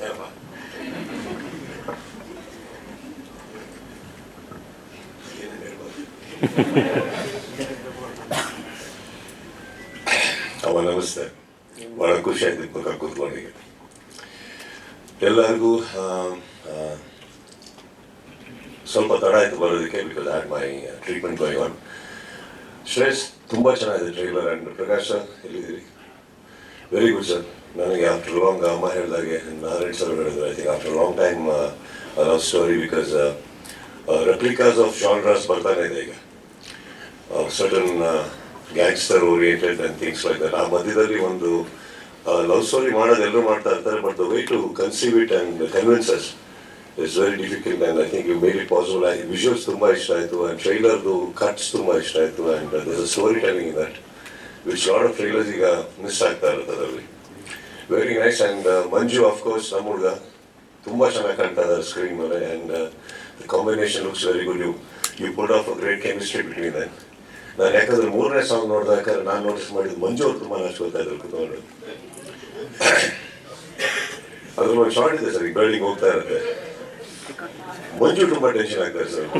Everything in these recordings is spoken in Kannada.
ಹೇಳ್ಬೋದು? ಅವ ನಮಸ್ತೆ ಭಾಳ ಖುಷಿ ಪಕ್ಕ ಕೂತ್ಕೊಂಡಿಗೆ ಎಲ್ಲರಿಗೂ ಸ್ವಲ್ಪ ತಡ ಬರೋದಕ್ಕೆ because and my treatment going on Shreyas ತುಂಬ ಚೆನ್ನಾಗಿದೆ ಟ್ರೈಲರ್ ಆ್ಯಂಡ್ ಪ್ರಕಾಶ್ ಎಲ್ಲಿದ್ದೀರಿ ವೆರಿ ಗುಡ್ ಸರ್ ನನಗೆ ಆಫ್ಟರ್ ಲಾಂಗ್ ಅಮ್ಮ ಹೇಳಿದಾಗೆ ನಾರಾಯಣ್ ಸರ್ ಹೇಳಿದ್ರು I think after long time love story because replicas of genres ಬರ್ತಾನೆ ಇದೆ ಈಗ. Sudden gangster oriented and things like that ಆ ಮಧ್ಯದಲ್ಲಿ ಒಂದು ಲವ್ ಸ್ಟೋರಿ ಮಾಡೋದು ಎಲ್ಲರೂ ಮಾಡ್ತಾ ಇರ್ತಾರೆ but the way to conceive it and convinces it's very difficult and I think you made it possible ಆಗಿ ವಿಜುವಲ್ಸ್ ತುಂಬ ಇಷ್ಟ ಆಯಿತು ಆ್ಯಂಡ್ ಟ್ರೈಲರ್ದು ಕಟ್ಸ್ ತುಂಬ ಇಷ್ಟ ಆಯಿತು and story telling that which lot of trailers ಈಗ ಮಿಸ್ ಆಗ್ತಾ ಇರುತ್ತೆ ಅದರಲ್ಲಿ very nice and Manju of course ನಮ್ಮ ಹುಡುಗ. ತುಂಬ ಚೆನ್ನಾಗಿ ಕಾಣ್ತಾ ಇದ್ದಾರೆ ಸ್ಕ್ರೀನ್ ಮೇಲೆ. And the combination looks very good you you put of a great chemistry between them ನಾನು ಯಾಕಂದ್ರೆ ಮೂರನೇ ಸಾಂಗ್ ನೋಡಿದಾಗ ನಾನು ನೋಟಿಸ್ ಮಾಡಿದ್ದು ಮಂಜು ಅವ್ರು ತುಂಬ ನಚ್ಕೊಳ್ತಾ ಇದ್ರು ಕುತ್ಕೊಂಡು ಅದ್ರಲ್ಲಿ ಒಂದು ಶಾರ್ಟ್ ಇದೆ ಸರ್ ಈಗ ಬೆಳ್ಳಿಗೆ ಹೋಗ್ತಾ ಇರುತ್ತೆ. ಮಂಜು ತುಂಬ ಟೆನ್ಷನ್ ಆಗ್ತಾರೆ ಸರ್.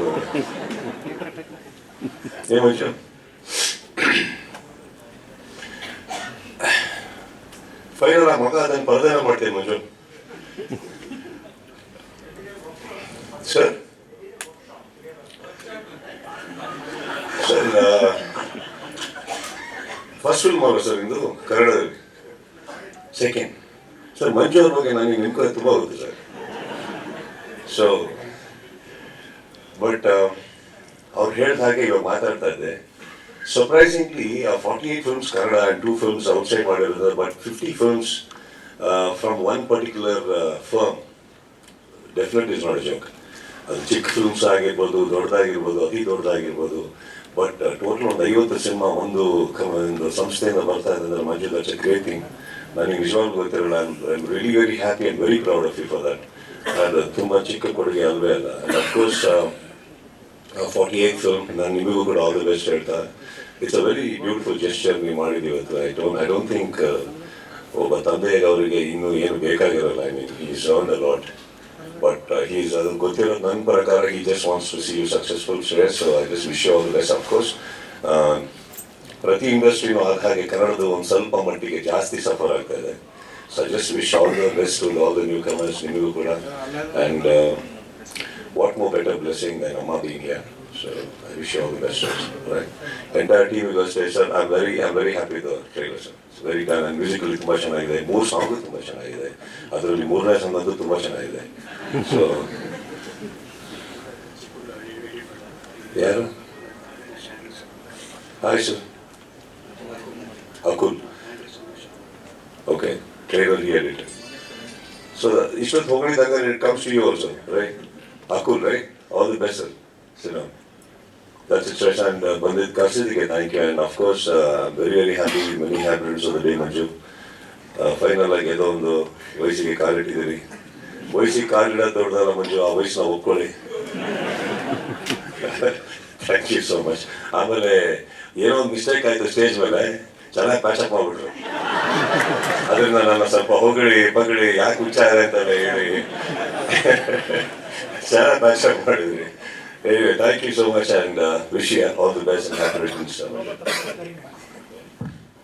ಏ ಮಂಜು ಫೈನಲ್ ಆಗಿ ಮಗ ಅದನ್ನು ಪರದೇನ ಮಾಡ್ತೀನಿ Manju? Sir? Sir first film ಅಲ್ಲ ಸರ್ ಇಂದು ಕನ್ನಡದಲ್ಲಿ. ಸೆಕೆಂಡ್ ಸರ್, ಮಂಜು ಅವ್ರ ಬಗ್ಗೆ ನನಗೆ ನಿಮ್ಗೆ ತುಂಬ ಹೋಗುತ್ತೆ ಸರ್. ಸೊ ಬಟ್ ಅವ್ರು ಹೇಳಿದ ಹಾಗೆ ಇವಾಗ ಮಾತಾಡ್ತಾ ಇದ್ದೆ. Surprisingly forty eight films Kannada and two films outside ಮಾಡಿರೋದು but fifty films from one particular firm definite is not joke ಅದು ಚಿಕ್ಕ ಫಿಲ್ಮ್ಸ್ ಆಗಿರ್ಬೋದು, ದೊಡ್ಡದಾಗಿರ್ಬೋದು, ಅತಿ ದೊಡ್ಡದಾಗಿರ್ಬೋದು ಬಟ್ ಟೋಟಲ್ ಒಂದು ಐವತ್ತು ಸಿನಿಮಾ ಒಂದು ಕ- ಒಂದು ಸಂಸ್ಥೆಯಿಂದ ಬರ್ತಾ ಇದೆ ಅಂದರೆ Manju that's a great thing ನನಗೆ ನಿಜವಾಗ್ಲೂ ಗೊತ್ತಿರಲ್ಲ I am really very happy and very proud of you for that ಅದು ತುಂಬ ಚಿಕ್ಕ ಕೊಡುಗೆ ಅಲ್ವೇ ಅಲ್ಲ. And of course forty eight film ನಾನು ನಿಮಗೂ ಕೂಡ ಆಲ್ ದಿ ಬೆಸ್ಟ್ ಹೇಳ್ತಾ. It's a very beautiful gesture ನೀವು ಮಾಡಿದ್ದೀವಿ ಇವತ್ತು I don't I don't think ಒಬ್ಬ ತಂದೆಗೆ ಅವರಿಗೆ ಇನ್ನೂ ಏನು ಬೇಕಾಗಿರಲ್ಲ. I mean is on the lot but he's ಅದು ಗೊತ್ತಿರೋ ನನ್ನ ಪ್ರಕಾರ ಈ just wants to see you successful Shreyas so I just wish all best of course ಪ್ರತಿ ಇಂಡಸ್ಟ್ರಿನೂ ಆದ ಹಾಗೆ ಕನ್ನಡದ ಒಂದು ಸ್ವಲ್ಪ ಮಟ್ಟಿಗೆ ಜಾಸ್ತಿ ಸಫರ್ ಆಗ್ತಾ ಇದೆ. So just wish all the best to all the newcomers ನಿಮಗೂ ಕೂಡ. And what more better blessing than Amma being here? So I wish you all the best, sir. Right? Entire team will say, sir, I'm very, I'm very happy with the trailer, sir. It's very done and musically ತುಂಬ ಚೆನ್ನಾಗಿದೆ ಮೂರು ಸಾಂಗು ತುಂಬ ಚೆನ್ನಾಗಿದೆ ಅದರಲ್ಲಿ ಮೂರನೇ ಸಾಂಗ್ ಅಂತೂ ತುಂಬ ಚೆನ್ನಾಗಿದೆ ಸೊ ಯಾರು hi sir Akul okay trailer here it so ಇಷ್ಟೊತ್ತು ಹೋಗಿದಾಗ it comes to you also right Akul right all the best sir ಸಿನೋ that's it fresh and ಬಂದಿದ್ದು ಕರ್ಸಿದ್ದಕ್ಕೆ thank you and of course very very happy many happiness of the Manju final ಆಗಿ ಏನೋ ಒಂದು ವಯಸ್ಸಿಗೆ ಕಾಲಿಟ್ಟಿದ್ದೀರಿ ವಯಸ್ಸಿಗೆ ಕಾಲಿಡ ದೊಡ್ಡದಲ್ಲ ಮಂಜು ಆ ವಯಸ್ಸನ್ನ ಒಪ್ಕೊಳ್ಳಿ ಥ್ಯಾಂಕ್ ಯು ಸೋ ಮಚ್ ಆಮೇಲೆ ಏನೋ ಒಂದು ಮಿಸ್ಟೇಕ್ ಆಯಿತು ಸ್ಟೇಜ್ ಮೇಲೆ ಚೆನ್ನಾಗಿ ಪ್ಯಾಚಪ್ ಮಾಡ್ಬಿಟ್ರು ಅದರಿಂದ ನನ್ನ ಸ್ವಲ್ಪ ಹೊಗಳಿ ಪಗಳಿ ಯಾಕೆ ಹುಚ್ಚಾರೆ ಅಂತ ಹೇಳಿ ಚೆನ್ನಾಗಿ ಪ್ಯಾಚಪ್ ಮಾಡಿದ್ರಿ Anyway, thank you so much and uh, wish you all the best and happy returns.